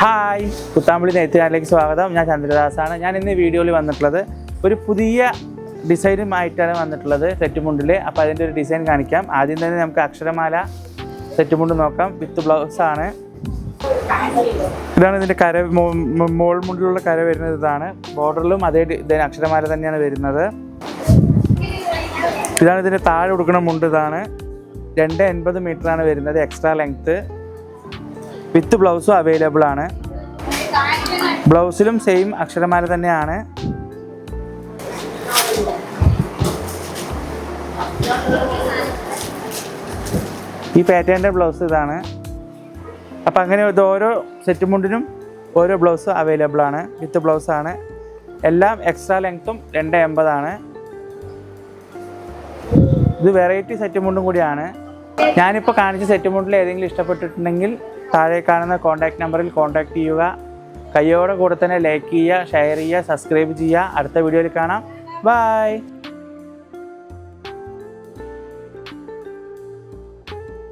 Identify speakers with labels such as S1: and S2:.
S1: Hi. പുത്താമ്പിളി നെയ്ത്തുകാരിലേക്ക് സ്വാഗതം. ഞാൻ ചന്ദ്രദാസാണ്. ഞാൻ ഇന്ന് വീഡിയോയിൽ വന്നിട്ടുള്ളത് ഒരു പുതിയ ഡിസൈനുമായിട്ടാണ് വന്നിട്ടുള്ളത് സെറ്റ് മുണ്ടിൽ അപ്പോൾ അതിന്റെ ഒരു ഡിസൈൻ കാണിക്കാം. ആദ്യം തന്നെ നമുക്ക് അക്ഷരമാല സെറ്റുമുണ്ട് നോക്കാം. വിത്ത് ബ്ലൗസ് ആണ്. ഇതാണ് ഇതിന്റെ കര മോൾ മുണ്ടിലുള്ള കര വരുന്നത് ഇതാണ്. ബോർഡറിലും അതേ അക്ഷരമാല തന്നെയാണ് വരുന്നത്. ഇതാണ് ഇതിന്റെ താഴെ കൊടുക്കുന്ന മുണ്ട് ഇതാണ്. രണ്ട് എൺപത് ആണ് വരുന്നത്. Extra length. വിത്ത് ബ്ലൗസും അവൈലബിൾ ആണ്. ബ്ലൗസിലും സെയിം അക്ഷരമാല തന്നെയാണ്. ഈ പാറ്റേണിന്റെ ബ്ലൗസ് ഇതാണ്. അപ്പം അങ്ങനെ ഇത് ഓരോ സെറ്റ് മുണ്ടിനും ഓരോ ബ്ലൗസ് അവൈലബിൾ ആണ്. വിത്ത് ബ്ലൗസ് ആണ്. എല്ലാം എക്സ്ട്രാ ലെങ്ത്തും രണ്ട് എൺപതാണ് ഇത് വെറൈറ്റി സെറ്റ് മുണ്ടും കൂടിയാണ്. ഞാനിപ്പോൾ കാണിച്ച സെറ്റ് മുണ്ടിൽ ഏതെങ്കിലും ഇഷ്ടപ്പെട്ടിട്ടുണ്ടെങ്കിൽ താഴെ കാണുന്ന കോൺടാക്ട് നമ്പറിൽ കോൺടാക്ട് ചെയ്യുക. കയ്യോടെ കൂടെ തന്നെ ലൈക്ക് ചെയ്യുക ഷെയർ ചെയ്യുക സബ്സ്ക്രൈബ് ചെയ്യുക. അടുത്ത വീഡിയോയിൽ കാണാം. ബൈ